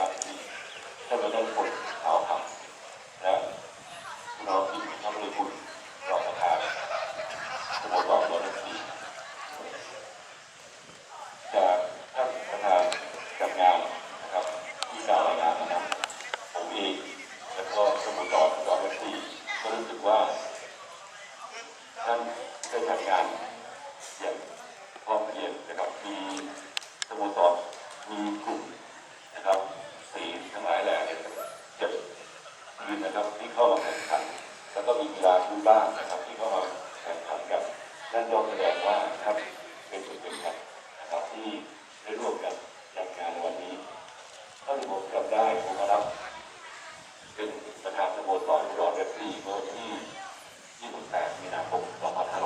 กับคนเราต้อง นั่นย่อมแสดงว่าครับเป็นจุดเป็นขันนะครับที่ได้ร่วมกันจัดงานในวันนี้เท่าที่ผมจำได้ผมมารับเป็นประธานสโมสรอุดรเอฟซีเมื่อวันที่28มีนาคม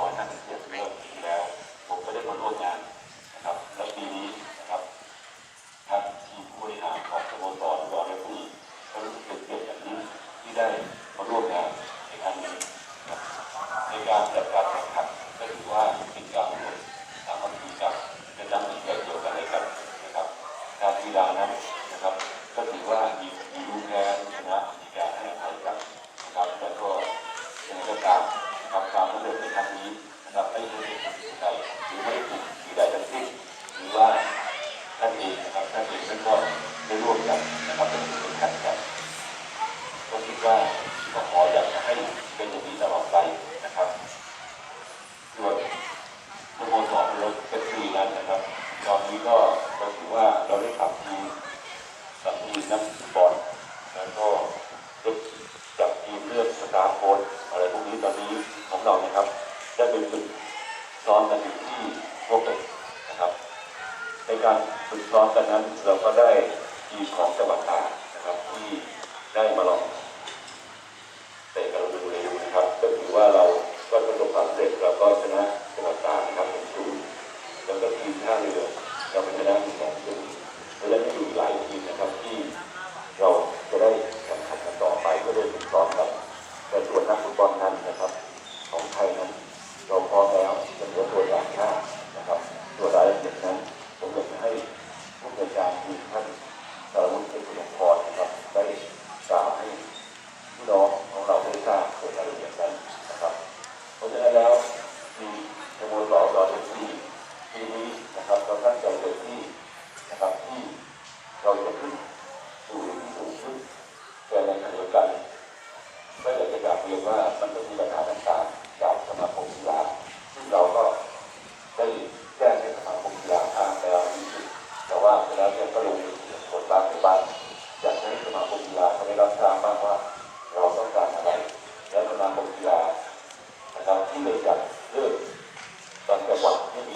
2557เมื่อปีที่แล้ว ผมก็ได้มาร่วมงานนะครับและปีนี้นะครับทางทีมผู้บริหารของสโมสรอุดรเอฟซีก็รู้สึกเป็นเกียรติอย่างยิ่งที่ได้มาร่วมงานในครั้งนี้ในการจัดการแข่งขัน ก็ถือว่าเป็นการรวมสามัคคีกันเป็นน้ำจิตใจเดียวกันเลยกันนะครับการกีฬานั้นนะครับ ก็ถือว่ามีมีรู้แพ้รู้ชนะมีการให้อภัยกันนะครับแล้วก็ยังไงก็ตามนะครับความสำเร็จในครั้งนี้นะครับไม่ใช่เป็นสิ่งใดหรือไม่ได้ถูกสิ่งใดทั้งสิ้นหรือว่าท่านเองนะครับท่านเองท่านก็ได้ร่วมกันนะครับเป็นสิ่งขันกันก็คิดว่าก็ขออยากให้เป็นอย่างนี้ตลอดไปนะครับส่วน สโมสรเราเป็นปีนั้นนะครับ ตอนนี้ ก็ถือว่าเราได้ปรับทีขับทีมนักฟุตบอลแล้วก็ได้จับทีมเลือกสตาร์โค้ชอะไรพวกนี้ตอนนี้ของเรานะครับ ได้เป็นฝึกซ้อมกันอยู่ที่โคเปนนะครับ ในการฝึกซ้อมกันนั้นเราก็ได้ทีมของจังหวัดตากนะครับที่ได้มาลอง ายทีมนะครับที่ ว่ามันก็มีปัญหาต่างๆจากสมาคมกีฬาซึ่งเราก็ได้แจ้งให้สมาคมกีฬาทราบแล้วนี่แต่ว่าเวลาเรียก็ลงในส่คนบ้างในบ้างอยากให้สมาคมกีฬาเขาได้รับทราบบ้างว่า เราต้องการอะไร และสมาคมกีฬานะครับที่เลยจากเลือกตอนจังหวัดที่มี